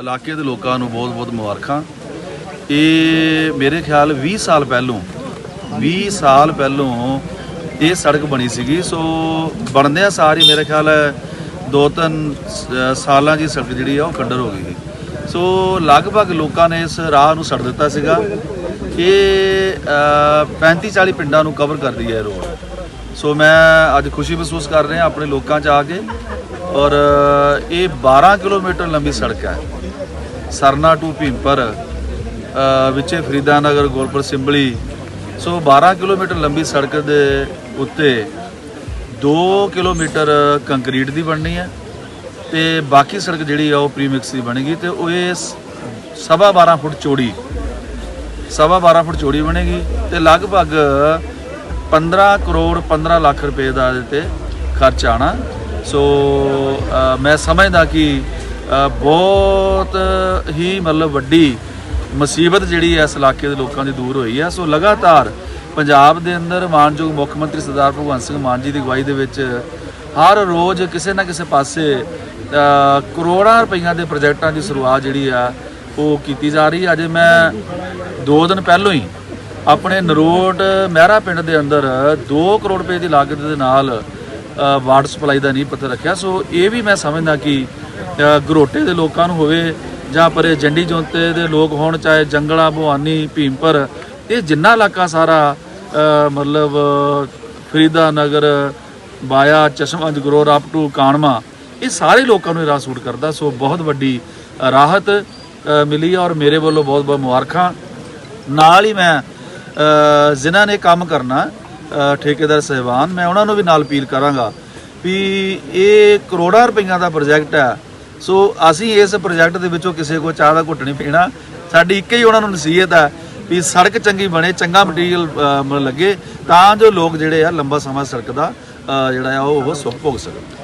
ਇਲਾਕੇ ਦੇ ਲੋਕਾਂ ਨੂੰ ਬਹੁਤ-ਬਹੁਤ ਮੁਬਾਰਕਾਂ। ਇਹ ਮੇਰੇ ਖਿਆਲ 20 ਸਾਲ ਪਹਿਲੋਂ 20 ਸਾਲ ਪਹਿਲੋਂ ਇਹ ਸੜਕ ਬਣੀ ਸੀਗੀ। ਸੋ ਬਣਦਿਆਂ ਸਾਰ ਹੀ ਮੇਰੇ ਖਿਆਲ ਦੋ ਤਿੰਨ ਸਾਲਾਂ ਦੀ ਸੜਕ ਜਿਹੜੀ ਆ ਉਹ ਖੰਡਰ ਹੋ ਗਈ ਸੀ। ਸੋ ਲਗਭਗ ਲੋਕਾਂ ਨੇ ਇਸ ਰਾਹ ਨੂੰ ਛੱਡ ਦਿੱਤਾ ਸੀਗਾ ਇਹ 35 40 ਪਿੰਡਾਂ ਨੂੰ ਕਵਰ ਕਰਦੀ ਹੈ ਇਹ ਰੋਡ ਸੋ ਮੈਂ ਅੱਜ ਖੁਸ਼ੀ ਮਹਿਸੂਸ ਕਰ ਰਿਹਾ ਆਪਣੇ ਲੋਕਾਂ 'ਚ ਆ ਕੇ। ਔਰ ਇਹ 12 ਕਿਲੋਮੀਟਰ ਲੰਬੀ ਸੜਕ ਹੈ। ਸਰਨਾ ਟੂ ਭੀਮਪਰ ਅ, ਵਿੱਚੇ ਫਰੀਦਾਨਗਰ ਗੋਲਪੁਰ ਸਿੰਬਲੀ। ਸੋ 12 ਕਿਲੋਮੀਟਰ ਲੰਬੀ ਸੜਕ ਦੇ ਉੱਤੇ 2 ਕਿਲੋਮੀਟਰ ਕੰਕਰੀਟ ਦੀ ਬਣਨੀ ਹੈ ਤੇ ਬਾਕੀ ਸੜਕ ਜਿਹੜੀ ਆ ਉਹ ਪ੍ਰੀਮਿਕਸ ਦੀ ਬਣੇਗੀ ਤੇ ਉਹ ਇਹ ਸਵਾ 12 ਫੁੱਟ ਚੌੜੀ ਸਵਾ 12 ਫੁੱਟ ਚੌੜੀ ਬਣੇਗੀ ਤੇ ਲਗਭਗ 15 ਕਰੋੜ 15 ਲੱਖ ਰੁਪਏ ਦਾ ਇਹਦੇ ਤੇ ਖਰਚ ਆਣਾ ਸੋ ਮੈਂ ਸਮਝਦਾ ਕਿ ਬਹੁਤ ਹੀ ਮਤਲਬ ਵੱਡੀ ਮੁਸੀਬਤ ਜਿਹੜੀ ਹੈ ਇਸ ਇਲਾਕੇ ਦੇ ਲੋਕਾਂ ਦੀ ਦੂਰ ਹੋਈ ਹੈ। ਸੋ ਲਗਾਤਾਰ ਪੰਜਾਬ ਦੇ ਅੰਦਰ ਮਾਨਯੋਗ ਮੁੱਖ ਮੰਤਰੀ ਸਰਦਾਰ ਭਗਵੰਤ ਸਿੰਘ ਮਾਨ ਜੀ ਦੀ ਅਗਵਾਈ ਦੇ ਵਿੱਚ ਹਰ ਰੋਜ਼ ਕਿਸੇ ਨਾ ਕਿਸੇ ਪਾਸੇ ਕਰੋੜਾਂ ਰੁਪਈਆਂ ਦੇ ਪ੍ਰੋਜੈਕਟਾਂ ਦੀ ਸ਼ੁਰੂਆਤ ਜਿਹੜੀ ਆ, ਉਹ ਕੀਤੀ ਜਾ ਰਹੀ ਹੈ। ਅਜੇ ਮੈਂ 2 ਦਿਨ ਪਹਿਲਾਂ ਹੀ ਆਪਣੇ ਨਰੋਟ ਮਹਿਰਾ ਪਿੰਡ ਦੇ ਅੰਦਰ 2 ਕਰੋੜ ਰੁਪਏ ਦੀ ਲਾਗਤ ਦੇ ਨਾਲ ਵਾਟਰ ਸਪਲਾਈ ਦਾ ਨਹੀਂ ਪਤਾ ਰੱਖਿਆ। ਸੋ ਇਹ ਵੀ ਮੈਂ ਸਮਝਦਾ ਕਿ ਗਰੋਟੇ ਦੇ ਲੋਕਾਂ ਨੂੰ ਹੋਵੇ ਜਾਂ ਪਰੇ ਜੰਡੀ ਜੋਂਤੇ ਦੇ ਲੋਕ ਹੋਣ, ਚਾਹੇ ਜੰਗਲਾ, ਭਵਾਨੀ, ਭੀਮਪਰ, ਇਹ ਜਿੰਨਾ ਇਲਾਕਾ ਸਾਰਾ ਮਤਲਬ ਫਰੀਦਾ ਨਗਰ, ਬਾਇਆ ਚਸ਼ਮਾ ਜਗਰੋਰ ਅਪ ਟੂ ਕਾਣਮਾ, ਇਹ ਸਾਰੇ ਲੋਕਾਂ ਨੂੰ ਇਹ ਰਾਹ ਸੂਟ ਕਰਦਾ। ਸੋ ਬਹੁਤ ਵੱਡੀ ਰਾਹਤ ਮਿਲੀ ਔਰ ਮੇਰੇ ਵੱਲੋਂ ਬਹੁਤ ਬਹੁਤ ਮੁਬਾਰਕਾਂ। ਨਾਲ ਹੀ ਮੈਂ ਜਿਨ੍ਹਾਂ ਨੇ ਕੰਮ ਕਰਨਾ ਠੇਕੇਦਾਰ ਸਹਿਬਾਨ, ਮੈਂ ਉਹਨਾਂ ਨੂੰ ਵੀ ਨਾਲ ਅਪੀਲ ਕਰਾਂਗਾ ਵੀ ਇਹ ਕਰੋੜਾਂ ਰੁਪਈਆਂ ਦਾ ਪ੍ਰੋਜੈਕਟ ਹੈ। ਸੋ ਅਸੀਂ ਇਸ ਪ੍ਰੋਜੈਕਟ ਦੇ ਵਿੱਚੋਂ ਕਿਸੇ ਕੋ ਚਾਹ ਦਾ ਘੁੱਟ ਨਹੀਂ ਪੀਣਾ। ਸਾਡੀ ਇੱਕ ਹੀ ਉਹਨਾਂ ਨੂੰ ਨਸੀਹਤ ਹੈ ਵੀ ਸੜਕ ਚੰਗੀ ਬਣੇ, ਚੰਗਾ ਮਟੀਰੀਅਲ ਲੱਗੇ ਤਾਂ ਜੋ ਲੋਕ ਜਿਹੜੇ ਆ ਲੰਬਾ ਸਮਾਂ ਸੜਕ ਦਾ ਜਿਹੜਾ ਆ ਉਹ ਸੁੱਖ ਭੋਗ ਸਕਣ।